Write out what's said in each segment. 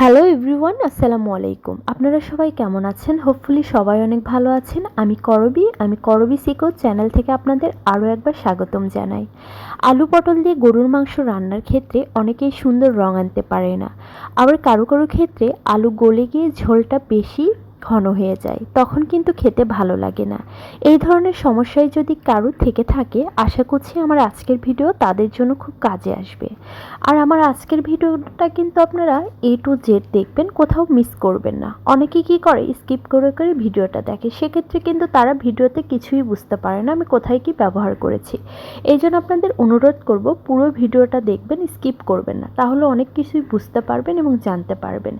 Hello everyone আসসালামু আলাইকুম। আপনারা সবাই কেমন আছেন? হোপফুলি সবাই অনেক ভালো আছেন। আমি করবি আমি করবি সিকো চ্যানেল থেকে আপনাদের আরও একবার স্বাগতম জানাই। আলু পটল দিয়ে গরুর মাংস রান্নার ক্ষেত্রে অনেকেই সুন্দর রং আনতে পারে না। আবার কারও কারও ক্ষেত্রে আলু গলে গিয়ে ঝোলটা বেশি ঘন হয়ে যায়, তখন কিন্তু খেতে ভালো লাগে না। এই ধরনের সমস্যায় যদি কারও থেকে থাকে, আশা করছি আমার আজকের ভিডিও তাদের জন্য খুব কাজে আসবে। আর আমার আজকের ভিডিওটা কিন্তু আপনারা এ টু জেড দেখবেন, কোথাও মিস করবেন না। অনেকে কি করে স্কিপ করে করে ভিডিওটা দেখে। সেক্ষেত্রে কিন্তু তারা ভিডিওতে কিছুই বুঝতে পারে না, আমি কোথায় কি ব্যবহার করেছি। এই জন্য আপনাদের অনুরোধ করব, পুরো ভিডিওটা দেখবেন স্কিপ করবেন না। তাহলে অনেক কিছুই বুঝতে পারবেন এবং জানতে পারবেন।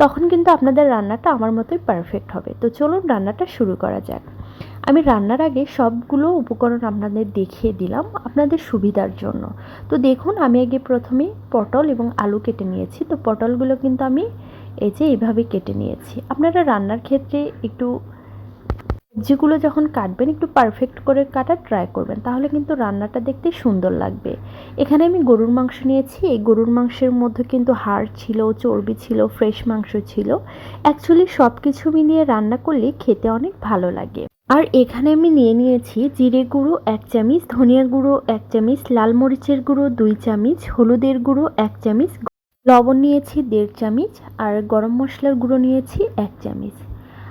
তখন কিন্তু আপনাদের রান্নাটা আমার মতোই পারফেক্ট হবে। তো চলুন রান্নাটা শুরু করা যাক। আমি রান্নার আগে সবগুলো উপকরণ আপনাদের দেখিয়ে দিলাম আপনাদের সুবিধার জন্য। তো দেখুন, আমি আগে প্রথমে পটল এবং আলু কেটে নিয়েছি। তো পটলগুলো কিন্তু আমি এই যে এইভাবে কেটে নিয়েছি। আপনারা রান্নার ক্ষেত্রে একটু সবজিগুলো যখন কাটবেন, একটু পারফেক্ট করে কাটার ট্রাই করবেন। তাহলে কিন্তু রান্নাটা দেখতে সুন্দর লাগবে। এখানে আমি গরুর মাংস নিয়েছি। এই গরুর মাংসের মধ্যে কিন্তু হাড় ছিল, চর্বি ছিল ফ্রেশ মাংস ছিল। অ্যাকচুয়ালি সব কিছু মিলিয়ে রান্না করলে খেতে অনেক ভালো লাগে। আর এখানে আমি নিয়ে নিয়েছি জিরে গুঁড়ো এক চামচ, ধনিয়া গুঁড়ো এক চামচ, লাল মরিচের গুঁড়ো দুই চামচ, হলুদের গুঁড়ো এক চামচ, লবণ নিয়েছি দেড় চামচ, আর গরম মশলার গুঁড়ো নিয়েছি এক চামচ।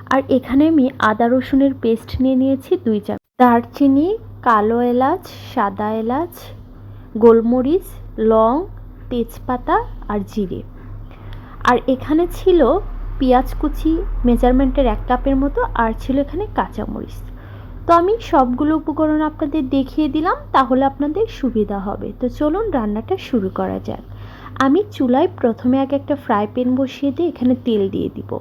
আর এখানে আমি আদা রসুনের পেস্ট নিয়ে নিয়েছি দুই চামচ দারচিনি, কালো এলাচ, সাদা এলাচ, গোলমরিচ, লং, তেজপাতা আর জিরে। আর এখানে ছিল পেঁয়াজ কুচি, মেজারমেন্টের এক কাপের মতো, আর ছিল এখানে কাঁচামরিচ। তো আমি সবগুলো উপকরণ আপনাদের দেখিয়ে দিলাম, তাহলে আপনাদের সুবিধা হবে। তো চলুন রান্নাটা শুরু করা যাক। আমি চুলায় প্রথমে আগে একটা ফ্রাই প্যান বসিয়ে দিয়ে এখানে তেল দিয়ে দিব।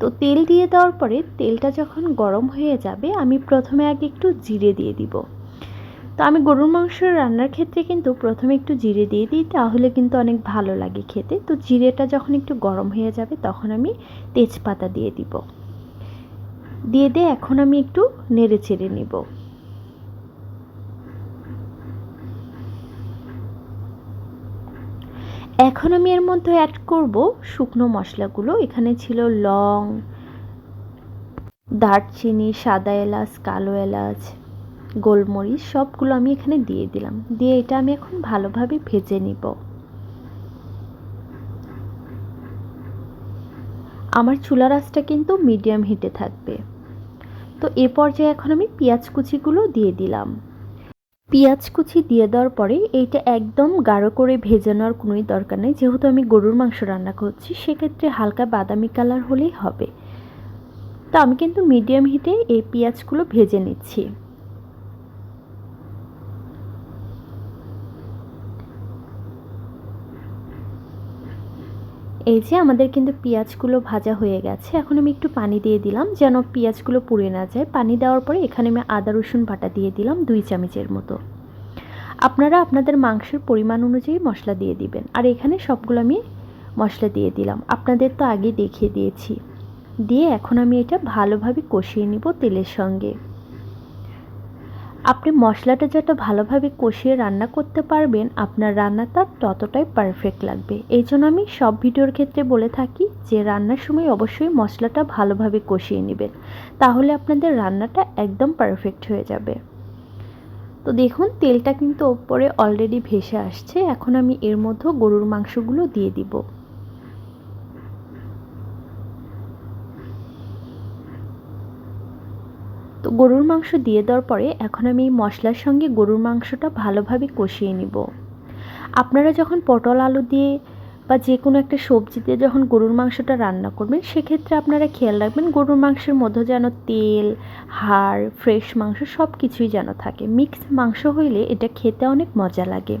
তো তেল দিয়ে দেওয়ার পরে তেলটা যখন গরম হয়ে যাবে, আমি প্রথমে আগে একটু জিরে দিয়ে দিব। তো আমি গরুর মাংস রান্নার ক্ষেত্রে কিন্তু প্রথমে একটু জিরে দিয়ে দিই, তাহলে কিন্তু অনেক ভালো লাগে খেতে। তো জিরেটা যখন একটু গরম হয়ে যাবে, তখন আমি তেজপাতা দিয়ে দিব। দিয়ে দিয়ে এখন আমি একটু নেড়ে চেড়ে নিব। এখন আমি এর মধ্যে অ্যাড করব শুকনো মশলাগুলো। এখানে ছিল লং, দারচিনি, সাদা এলাচ, কালো এলাচ, গোলমরিচ, সবগুলো আমি এখানে দিয়ে দিলাম। দিয়ে এটা আমি এখন ভালোভাবে ভেজে নিব। আমার চুলা রাসটা কিন্তু মিডিয়াম হিটে থাকবে। তো এ পর্যায়ে এখন আমি পেঁয়াজ কুচিগুলো দিয়ে দিলাম। পেঁয়াজ কুচি দিয়ে দেওয়ার পরে এইটা একদম গাঢ় করে ভেজে নেওয়ার কোনোই দরকার নেই। যেহেতু আমি গরুর মাংস রান্না করছি, সেক্ষেত্রে হালকা বাদামি কালার হলেই হবে। তো আমি কিন্তু মিডিয়াম হিটে এই পেঁয়াজগুলো ভেজে নিচ্ছি। এই যে আমাদের কিন্তু পেঁয়াজগুলো ভাজা হয়ে গেছে, এখন আমি একটু পানি দিয়ে দিলাম যেন পেঁয়াজগুলো পুড়ে না যায়। পানি দেওয়ার পরে এখানে আমি আদা, রসুন বাটা দিয়ে দিলাম দুই চামচের মতো। আপনারা আপনাদের মাংসের পরিমাণ অনুযায়ী মশলা দিয়ে দিবেন। আর এখানে সবগুলো আমি মশলা দিয়ে দিলাম। আপনাদের তো আগে দেখিয়ে দিয়েছি। দিয়ে এখন আমি এটা ভালোভাবে কষিয়ে নিব তেলের সঙ্গে। আপনি মশলাটা যত ভালোভাবে কষিয়ে রান্না করতে পারবেন, আপনার রান্নাটা ততটাই পারফেক্ট লাগবে। এই জন্য আমি সব ভিডিওর ক্ষেত্রে বলে থাকি যে, রান্নার সময় অবশ্যই মশলাটা ভালোভাবে কষিয়ে নেবেন। তাহলে আপনাদের রান্নাটা একদম পারফেক্ট হয়ে যাবে। তো দেখুন, তেলটা কিন্তু ওপরে অলরেডি ভেসে আসছে। এখন আমি এর মধ্যে গরুর মাংসগুলো দিয়ে দিব। গরুর মাংস দিয়ে দেওয়ার পরে এখন আমি মশলার সঙ্গে গরুর মাংসটা ভালোভাবে কষিয়ে নিব। আপনারা যখন পটল আলু দিয়ে বা যে কোনো একটা সবজি দিয়ে যখন গরুর মাংসটা রান্না করবেন, সেক্ষেত্রে আপনারা খেয়াল রাখবেন গরুর মাংসের মধ্যে যেন তেল, হাড়, ফ্রেশ মাংস সব কিছুই যেন থাকে। মিক্সড মাংস হইলে এটা খেতে অনেক মজা লাগে।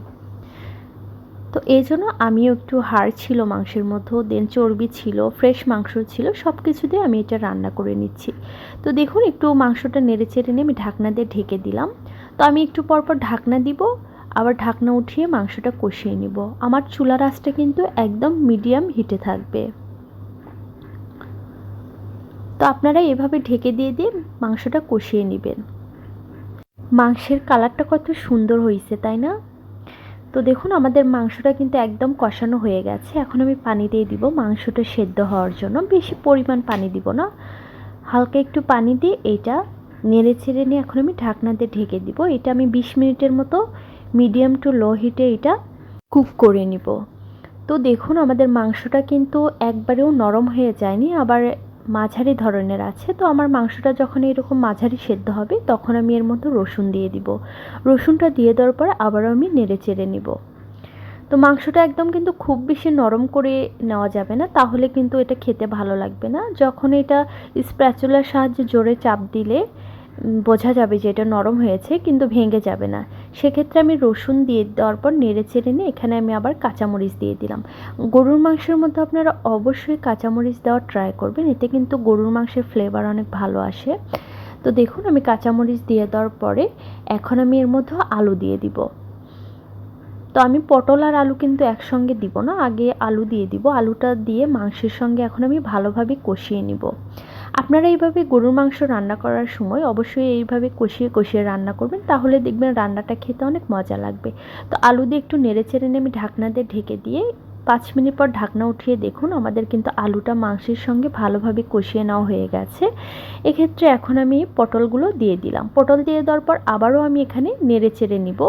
তো এই জন্য আমিও একটু হাড় ছিল মাংসের মধ্যেও দেন চর্বি ছিল ফ্রেশ মাংস ছিল সব কিছু দিয়ে আমি এটা রান্না করে নিচ্ছি। তো দেখুন, একটু মাংসটা নেড়ে চেড়ে নিয়ে আমি ঢাকনা দিয়ে ঢেকে দিলাম। তো আমি একটু পরপর ঢাকনা দিব, আবার ঢাকনা উঠিয়ে মাংসটা কষিয়ে নিব। আমার চুলা রাসটা কিন্তু একদম মিডিয়াম হিটে থাকবে। তো আপনারা এভাবে ঢেকে দিয়ে দিয়ে মাংসটা কষিয়ে নেবেন। মাংসের কালারটা কত সুন্দর হয়েছে তাই না? তো দেখুন, আমাদের মাংসটা কিন্তু একদম কষানো হয়ে গেছে। এখন আমি পানি দিয়ে দিব। মাংসটা সেদ্ধ হওয়ার জন্য বেশি পরিমাণ পানি দিব না। হালকা একটু পানি দিয়ে এইটা নেড়ে ছেড়ে নিয়ে এখন আমি ঢাকনা দিয়ে ঢেকে দিব। এটা আমি বিশ মিনিটের মতো মিডিয়াম টু লো হিটে এটা কুক করে নিব। তো দেখুন, আমাদের মাংসটা কিন্তু একবারেও নরম হয়ে যায়নি। আবার মাঝারি ধরনের আছে, তো আমার মাংসটা যখন এরকম মাঝারি সেদ্ধ হবে, তখন আমি এর মধ্যে রসুন দিয়ে দিব। রসুনটা দিয়ে দেওয়ার পর আবারও আমি নেড়ে চেড়ে নিব। তো মাংসটা একদম কিন্তু খুব বেশি নরম করে নেওয়া যাবে না, তাহলে কিন্তু এটা খেতে ভালো লাগবে না। যখন এটা স্প্যাচুলার সাহায্যে জোরে চাপ দিলে বোঝা যাবে যে এটা নরম হয়েছে কিন্তু ভেঙে যাবে না। সেক্ষেত্রে আমি রসুন দিয়ে দেওয়ার পর নেড়ে চেড়ে নিয়ে এখানে আমি আবার কাঁচামরিচ দিয়ে দিলাম। গরুর মাংসের মধ্যে আপনারা অবশ্যই কাঁচামরিচ দেওয়ার ট্রাই করবেন, এতে কিন্তু গরুর মাংসের ফ্লেভার অনেক ভালো আসে। তো দেখুন, আমি কাঁচামরিচ দিয়ে দেওয়ার পরে এখন আমি এর মধ্যে আলু দিয়ে দিব। তো আমি পটল আর আলু কিন্তু একসঙ্গে দিব না, আগে আলু দিয়ে দিব। আলুটা দিয়ে মাংসের সঙ্গে এখন আমি ভালোভাবে কষিয়ে নিব। আপনারা এইভাবে গরুর মাংস রান্না করার সময় অবশ্যই এইভাবে কষিয়ে কষিয়ে রান্না করবেন, তাহলে দেখবেন রান্নাটা খেতে অনেক মজা লাগবে। তো আলু দিয়ে একটু নেড়ে চেড়ে নিয়ে আমি ঢাকনা দিয়ে ঢেকে দিয়ে পাঁচ মিনিট পর ঢাকনা উঠিয়ে দেখুন আমাদের কিন্তু আলুটা মাংসের সঙ্গে ভালোভাবে কষিয়ে নেওয়া হয়ে গেছে। এক্ষেত্রে এখন আমি পটলগুলো দিয়ে দিলাম। পটল দিয়ে দেওয়ার পর আবারও আমি এখানে নেড়ে চেড়ে নিব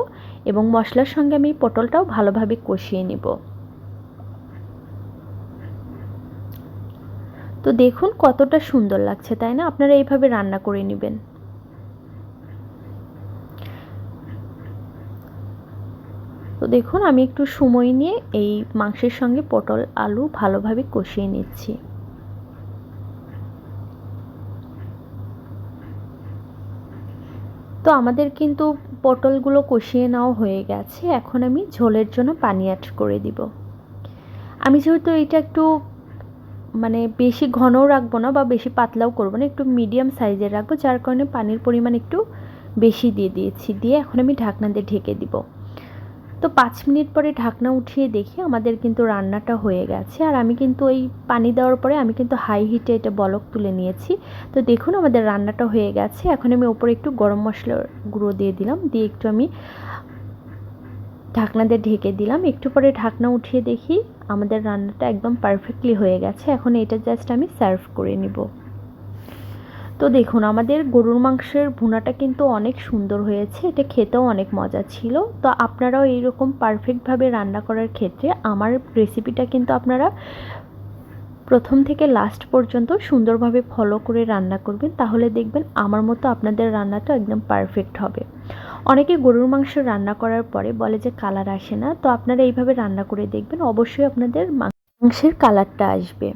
এবং মশলার সঙ্গে আমি পটলটাও ভালোভাবে কষিয়ে নিব। তো দেখুন কতটা সুন্দর লাগছে, তাই না? আপনারা এইভাবে রান্না করে নেবেন। তো দেখুন, আমি একটু সময় নিয়ে এই মাংসের সঙ্গে পটল আলু ভালোভাবে কষিয়ে নিচ্ছি। তো আমাদের কিন্তু পটলগুলো কষিয়ে নেওয়া হয়ে গেছে। এখন আমি ঝোলের জন্য পানি অ্যাড করে দিব। আমি যেহেতু এটা একটু মানে বেশি ঘনও রাখব না বা বেশি পাতলাও করব না, একটু মিডিয়াম সাইজের রাখব, যার কারণে পানির পরিমাণ একটু বেশি দিয়ে দিয়েছি, দিয়ে এখন আমি ঢাকনা দিয়ে ঢেকে দিব। তো পাঁচ মিনিট পরে ঢাকনা উঠিয়ে দেখি আমাদের কিন্তু রান্নাটা হয়ে গেছে, আর আমি কিন্তু ওই পানি দেওয়ার পরে আমি কিন্তু হাই হিটে এটা বলক তুলে নিয়েছি। তো দেখুন আমাদের রান্নাটা হয়ে গেছে, এখন আমি ওপরে একটু গরম মশলার গুঁড়ো দিয়ে দিলাম, দিয়ে একটু আমি ঢাকনা দিয়ে ঢেকে দিলাম। একটু পরে ঢাকনা উঠিয়ে দেখি আমাদের রান্নাটা একদম পারফেক্টলি হয়ে গেছে। এখন এটা জাস্ট আমি সার্ভ করে নিব। তো দেখুন, আমাদের গরুর মাংসের ভুনাটা কিন্তু অনেক সুন্দর হয়েছে। এটা খেতেও অনেক মজা ছিল। তো আপনারাও এইরকম পারফেক্টভাবে রান্না করার ক্ষেত্রে আমার রেসিপিটা কিন্তু আপনারা প্রথম থেকে লাস্ট পর্যন্ত সুন্দরভাবে ফলো করে রান্না করবেন। তাহলে দেখবেন আমার মতো আপনাদের রান্নাটা একদম পারফেক্ট হবে। অনেকে গরুর মাংস রান্না করার পরে বলে যে কালার আসে না, তো আপনারা এইভাবে রান্না করে দেখবেন, অবশ্যই আপনাদের মাংসের কালারটা আসবে।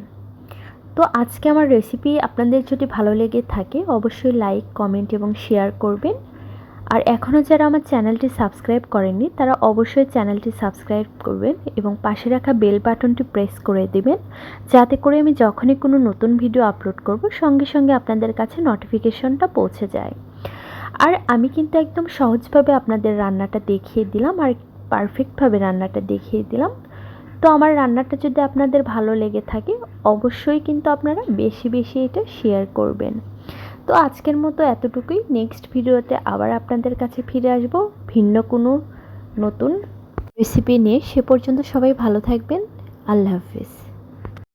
তো আজকে আমার রেসিপি আপনাদের যদি ভালো লেগে থাকে, অবশ্যই লাইক কমেন্ট এবং শেয়ার করবেন। আর এখনও যারা আমার চ্যানেলটি সাবস্ক্রাইব করেননি, তারা অবশ্যই চ্যানেলটি সাবস্ক্রাইব করবেন এবং পাশে রাখা বেল বাটনটি প্রেস করে দেবেন, যাতে করে আমি যখনই কোনো নতুন ভিডিও আপলোড করব, সঙ্গে সঙ্গে আপনাদের কাছে নোটিফিকেশনটা পৌঁছে যায়। আর আমি কিন্তু একদম সহজভাবে আপনাদের রান্নাটা দেখিয়ে দিলাম আর পারফেক্টভাবে রান্নাটা দেখিয়ে দিলাম। তো আমার রান্নাটা যদি আপনাদের ভালো লেগে থাকে, অবশ্যই কিন্তু আপনারা বেশি বেশি এটা শেয়ার করবেন। তো আজকের মতো এতটুকুই। নেক্সট ভিডিওতে আবার আপনাদের কাছে ফিরে আসব ভিন্ন কোনো নতুন রেসিপি নিয়ে। সে পর্যন্ত সবাই ভালো থাকবেন। আল্লাহ হাফিজ।